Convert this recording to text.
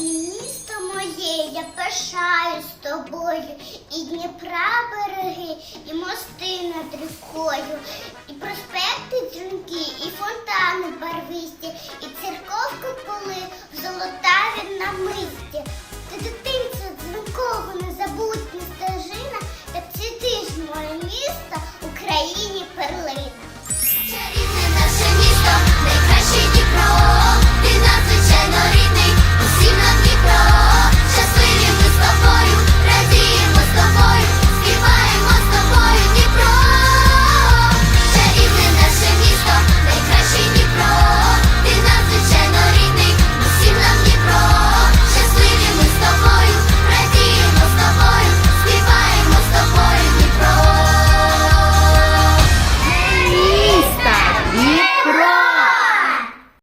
Місто моє, я пишаюсь тобою, і Дніпра береги, і мости над рікою,